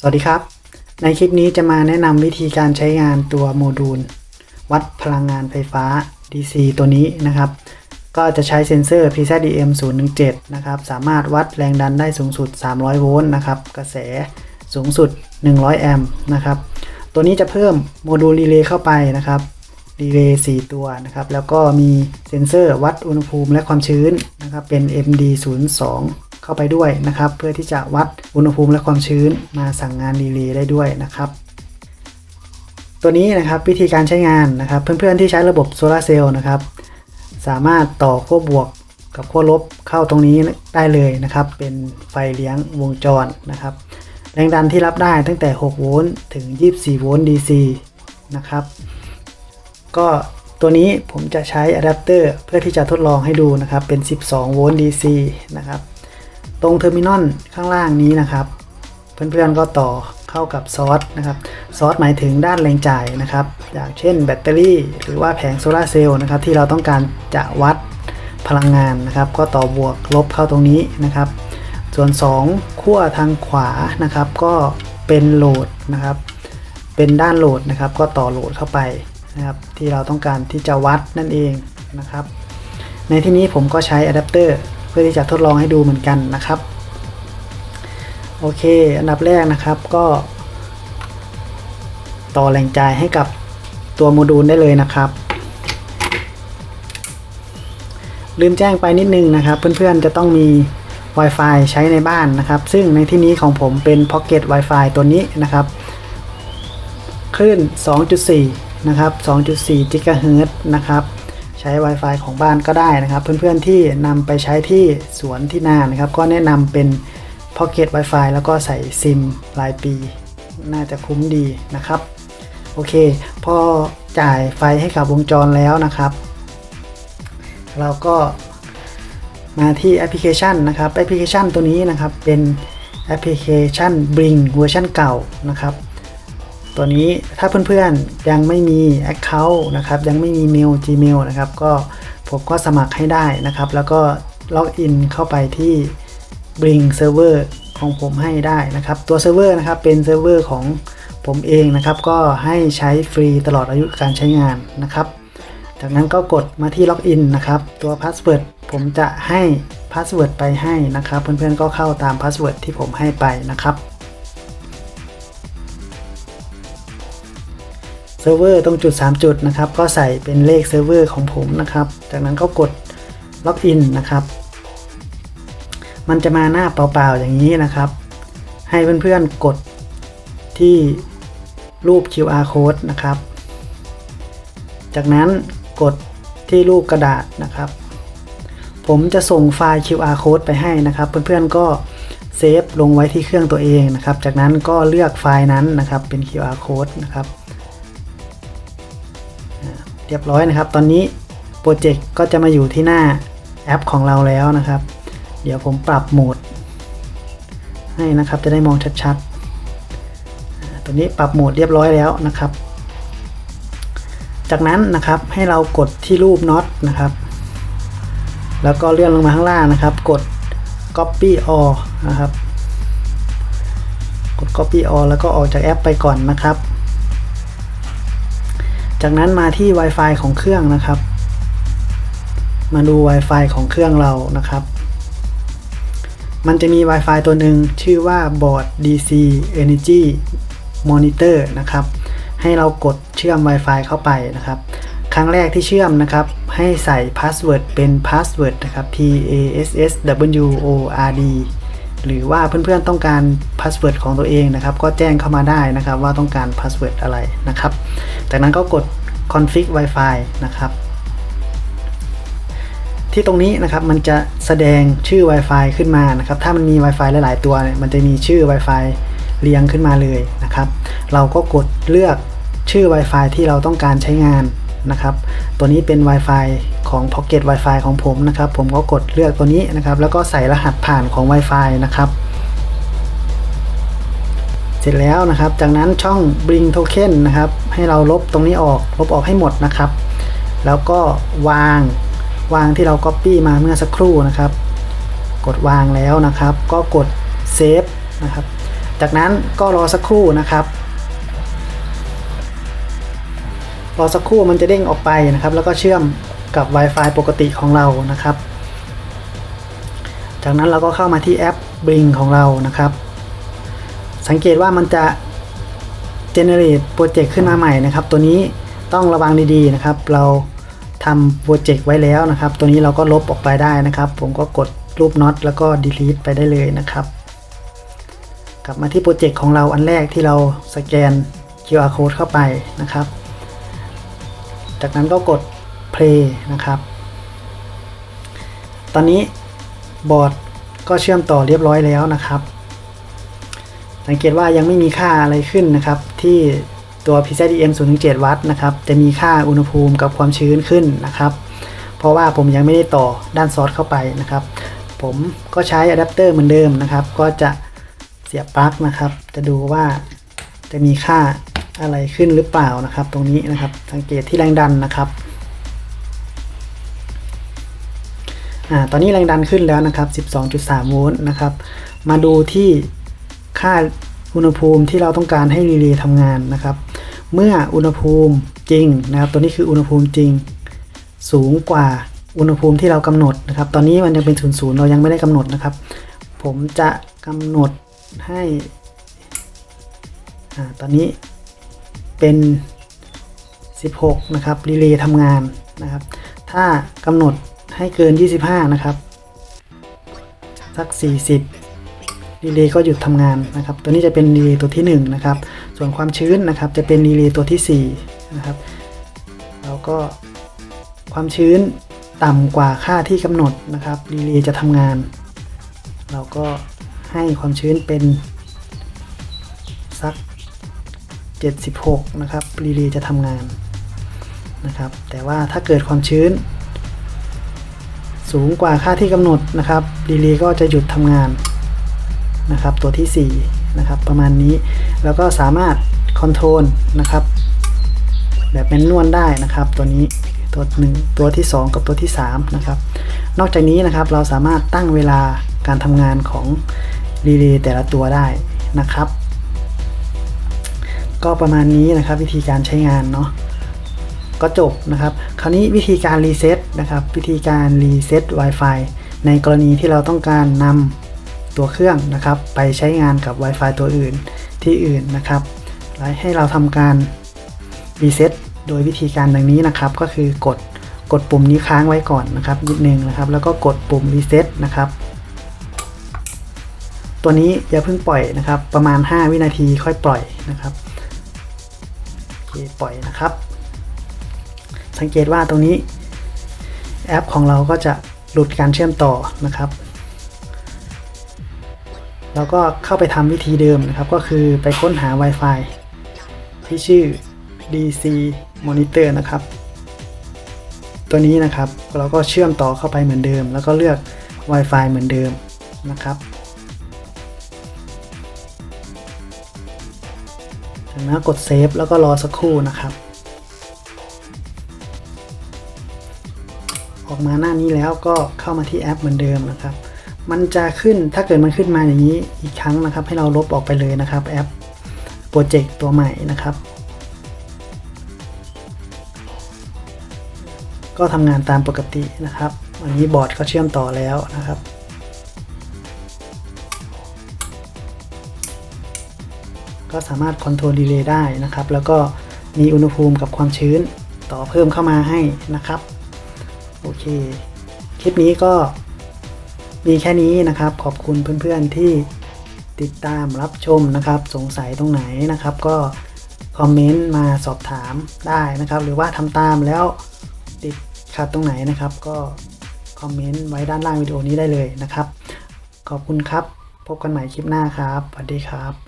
สวัสดีครับ ในคลิปนี้จะมาแนะนำวิธีการใช้งานตัวโมดูล วัดพลังงานไฟฟ้า DC ตัวนี้นะครับ ก็จะใช้เซ็นเซอร์ PZDM 017 นะครับ สามารถวัดแรงดันได้สูงสุด 300 โวลต์นะครับ กระแสสูงสุด 100 แอมป์นะครับ ตัวนี้จะเพิ่มโมดูลรีเลย์เข้าไปนะครับรีเลย์4ตัวนะครับ แล้วก็มีเซ็นเซอร์วัดอุณหภูมิและความชื้นนะครับ เป็น MD02 เข้าไปด้วยนะครับ เพื่อที่จะวัดอุณหภูมิและความชื้นมาสั่งงานรีเลย์ได้ด้วยนะครับ ตัวนี้นะครับวิธีการใช้งานนะครับ เพื่อนๆที่ใช้ระบบโซลาร์เซลล์นะครับ สามารถต่อขั้วบวกกับขั้วลบเข้าตรงนี้ได้เลยนะครับ เป็นไฟเลี้ยงวงจรนะครับ แรงดันที่รับได้ตั้งแต่ 6 โวลต์ถึง 24 โวลต์ DC นะครับ ก็ตัวนี้ผมจะใช้อะแดปเตอร์เพื่อที่จะทดลองให้ดูนะครับ เป็น 12 โวลต์ DC นะครับ ตรงเทอร์มินอลข้างล่างนี้นะครับ เพื่อนๆก็ต่อเข้ากับซอสนะครับซอสหมายถึงด้านแรงจ่ายนะครับ อย่างเช่นแบตเตอรี่ หรือว่าแผงโซลาเซลล์นะครับที่เราต้องการจะวัดพลังงานนะครับ ก็ต่อบวกลบเข้าตรงนี้นะครับ ส่วน 2 ขั้วทางขวานะครับ ก็เป็นโหลดนะครับ เป็นด้านโหลดนะครับ ก็ต่อโหลดเข้าไปนะครับที่เราต้องการที่จะวัดนั่นเองนะครับ ในที่นี้ผมก็ใช้อะแดปเตอร์ พื่อที่จะทดลองให้ดูเหมือนกันนะครับโอเค อันดับแรกนะครับก็ ต่อแรงจ่ายให้กับตัวโมดูลได้เลยนะครับ ลืมแจ้งไปนิดนึงนะครับ เพื่อนๆจะต้องมี Wi-Fi ใช้ในบ้านนะครับ ซึ่งในที่นี้ของผมเป็น Pocket Wi-Fi ตัวนี้นะครับคลื่น 2.4 นะครับ 2.4 GHz นะครับ ใช้ Wi-Fi ของบ้านก็ได้นะครับ เพื่อนๆที่นำไปใช้ที่สวนที่นานะครับ ก็แนะนำเป็น Pocket Wi-Fi แล้วก็ใส่ซิมรายปี น่าจะคุ้มดีนะครับ โอเค พอจ่ายไฟให้กับวงจรแล้วนะครับ เราก็มาที่แอปพลิเคชันนะครับ แอปพลิเคชันตัวนี้นะครับเป็นแอปพลิเคชัน Bring เวอร์ชันเก่านะครับ ตัวนี้ถ้าเพื่อนๆยังไม่มี Account นะครับยังไม่มีเมล Gmail นะครับก็ผมก็สมัครให้ได้นะครับ แล้วก็ล็อกอินเข้าไปที่ Bring Server ของผมให้ได้นะครับ ตัวเซิร์ฟเวอร์นะครับเป็นเซิร์ฟเวอร์ของผมเองนะครับ ก็ให้ใช้ฟรีตลอดอายุการใช้งานนะครับ จากนั้นก็กดมาที่ล็อกอินนะครับ ตัวพาสเวิร์ดผมจะให้พาสเวิร์ดไปให้นะครับ เพื่อนๆก็เข้าตามพาสเวิร์ดที่ผมให้ไปนะครับ ซิร์ฟเวอร์ตรงจุด 3 จุดนะครับก็ใส่เป็นเลขเซิร์ฟเวอร์ของผมนะครับจากนั้นก็กดล็อกอินนะครับ มันจะมาหน้าเปล่าๆอย่างนี้นะครับ ให้เพื่อนๆกดที่รูป QR code นะครับ จากนั้นกดที่รูปกระดาษนะครับ ผมจะส่งไฟล์ QR code ไปให้นะครับ เพื่อนๆก็เซฟลงไว้ที่เครื่องตัวเองนะครับ จากนั้นก็เลือกไฟล์นั้นนะครับเป็น QR code นะครับ เรียบร้อยนะครับ ตอนนี้โปรเจกต์ก็จะมาอยู่ที่หน้าแอปของเราแล้วนะครับ เดี๋ยวผมปรับโหมด ให้นะครับจะได้มองชัดๆ ตัวนี้ปรับโหมดเรียบร้อยแล้วนะครับ จากนั้นนะครับให้เรากดที่รูปน็อตนะครับ แล้วก็เลื่อนลงมาข้างล่างนะครับ กด copy all นะครับ กด copy all แล้วก็ออกจากแอปไปก่อนนะครับ จากนั้นมาที่ Wi-Fi ของเครื่องนะครับ มาดู Wi-Fi ของเครื่องเรานะครับ มันจะมี Wi-Fi ตัวหนึ่งชื่อว่า Board DC Energy Monitor นะครับ ให้เรากดเชื่อม Wi-Fi เข้าไปนะครับครั้งแรกที่เชื่อมนะครับ ให้ใส่พาสเวิร์ดเป็นพาสเวิร์ดนะครับ P A S S W O R D หรือว่าเพื่อนๆต้องการพาสเวิร์ดของตัวเองนะครับ ก็แจ้งเข้ามาได้นะครับว่าต้องการพาสเวิร์ดอะไรนะครับ จากนั้นก็กด config Wi-Fi นะครับ ที่ตรงนี้นะครับมันจะแสดงชื่อ Wi-Fi ขึ้นมานะครับ ถ้ามันมี Wi-Fi หลาย ๆ ตัวเนี่ยมันจะมีชื่อ Wi-Fi เรียงขึ้นมาเลยนะครับ เราก็กดเลือกชื่อ Wi-Fi ที่เราต้องการใช้งานนะครับ ตัวนี้เป็น Wi-Fi ของ Pocket Wi-Fi ของผมนะครับ ผมก็กดเลือกตัวนี้นะครับ แล้วก็ใส่รหัสผ่านของ Wi-Fi นะครับ เสร็จแล้วนะครับ จากนั้นช่อง Bring Token นะครับ ให้เราลบตรงนี้ออก ลบออกให้หมดนะครับ แล้วก็วางวางที่เรา Copy มาเมื่อสักครู่นะครับ กดวางแล้วนะครับ ก็กด Save นะครับ จากนั้นก็รอสักครู่นะครับรอสักครู่มันจะเด้งออกไปนะครับ แล้วก็เชื่อม กับ Wi-Fi ปกติของเรานะครับ จากนั้นเราก็เข้ามาที่แอป Bring ของเรานะครับ สังเกตว่ามันจะ generate โปรเจกต์ขึ้นมาใหม่นะครับ ตัวนี้ต้องระวังดีๆนะครับ เราทำโปรเจกต์ไว้แล้วนะครับ ตัวนี้เราก็ลบออกไปได้นะครับ ผมก็กดรูปน็อตแล้วก็ delete ไปได้เลยนะครับ กลับมาที่โปรเจกต์ของเราอันแรกที่เราสแกน QR code เข้าไปนะครับ จากนั้นก็กด play นะครับ ตอนนี้บอร์ดก็เชื่อมต่อเรียบร้อยแล้วนะครับ สังเกตว่ายังไม่มีค่าอะไรขึ้นนะครับ ที่ตัว PZDM 0-7 วัตต์นะครับ จะมีค่าอุณหภูมิกับความชื้นขึ้นนะครับ เพราะว่าผมยังไม่ได้ต่อด้านซอสเข้าไปนะครับ ผมก็ใช้อะแดปเตอร์เหมือนเดิมนะครับ ก็จะเสียบปลั๊กนะครับ จะดูว่าจะมีค่าอะไรขึ้นหรือเปล่านะครับ ตรงนี้นะครับ สังเกตที่แรงดันนะครับ อ่าตอนนี้แรงดันขึ้นแล้วนะครับ 12.3 โวลต์นะครับ มาดูที่ค่าอุณหภูมิที่เราต้องการให้รีเลย์ทำงานนะครับ เมื่ออุณหภูมิจริงนะครับ ตัวนี้คืออุณหภูมิจริง สูงกว่าอุณหภูมิที่เรากำหนดนะครับ ตอนนี้มันยังเป็นศูนย์ศูนย์เรายังไม่ได้กำหนดนะครับ ผมจะกำหนดให้อตอนนี้เป็น 16 นะครับรีเลย์ทำงานนะครับ ถ้ากำหนด ให้เกิน 25 นะครับ สัก 40รีเลย์ก็หยุดทำงานนะครับ ตัวนี้จะเป็นรีเลย์ตัวที่ 1 นะครับ ส่วนความชื้นนะครับจะเป็นรีเลย์ตัวที่ 4 นะครับ แล้วก็ความชื้นต่ำกว่าค่าที่กำหนดนะครับรีเลย์จะทำงาน เราก็ให้ความชื้นเป็นสัก 76 นะครับรีเลย์จะทำงานนะครับ แต่ว่าถ้าเกิดความชื้น สูงกว่าค่าที่กำหนดนะครับรีเลย์ก็จะหยุดทำงานนะครับตัวที่ 4 นะครับ ประมาณนี้ แล้วก็สามารถคอนโทรลนะครับ แบบแมนนวลได้นะครับ ตัวนี้ตัวหนึ่งตัวที่ 2 กับตัวที่ 3 นะครับ นอกจากนี้นะครับเราสามารถตั้งเวลาการทำงานของรีเลย์แต่ละตัวได้นะครับ ก็ประมาณนี้นะครับวิธีการใช้งานเนาะ ก็จบนะครับ คราวนี้วิธีการรีเซ็ตนะครับ วิธีการรีเซ็ต Wi-Fi ในกรณีที่เราต้องการนำตัวเครื่องนะครับ ไปใช้งานกับ Wi-Fi ตัวอื่นที่อื่นนะครับและให้เราทำการรีเซ็ตโดยวิธีการดังนี้นะครับ ก็คือกดกดปุ่มนี้ค้างไว้ก่อนนะครับนิดนึงนะครับ แล้วก็กดปุ่มรีเซ็ตนะครับ ตัวนี้อย่าเพิ่งปล่อยนะครับ ประมาณ 5 วินาทีค่อยปล่อยนะครับโอเคปล่อยนะครับ สังเกตว่าตรงนี้แอปของเราก็จะหลุดการเชื่อมต่อนะครับเราก็เข้าไปทำวิธีเดิมนะครับ ก็คือไปค้นหา Wi-Fi ที่ชื่อ DC Monitor นะครับ ตัวนี้นะครับเราก็เชื่อมต่อเข้าไปเหมือนเดิม แล้วก็เลือก Wi-Fi เหมือนเดิมนะครับจากนั้นกดเซฟแล้วก็รอสักครู่นะครับ ออกมาหน้านี้แล้วก็เข้ามาที่แอปเหมือนเดิมนะครับ มันจะขึ้นถ้าเกิดมันขึ้นมาอย่างนี้อีกครั้งนะครับ ให้เราลบออกไปเลยนะครับแอปโปรเจกต์ตัวใหม่นะครับ ก็ทำงานตามปกตินะครับอันนี้บอร์ดก็เชื่อมต่อแล้วนะครับก็สามารถคอนโทรลดีเลย์ได้นะครับ แล้วก็มีอุณหภูมิกับความชื้นต่อเพิ่มเข้ามาให้นะครับ โอเค คลิปนี้ก็มีแค่นี้นะครับ ขอบคุณเพื่อนๆที่ติดตามรับชมนะครับ สงสัยตรงไหนนะครับ ก็คอมเมนต์มาสอบถามได้นะครับ หรือว่าทำตามแล้วติดขัดตรงไหนนะครับ ก็คอมเมนต์ไว้ด้านล่างวิดีโอนี้ได้เลยนะครับ ขอบคุณครับ พบกันใหม่คลิปหน้าครับสวัสดีครับ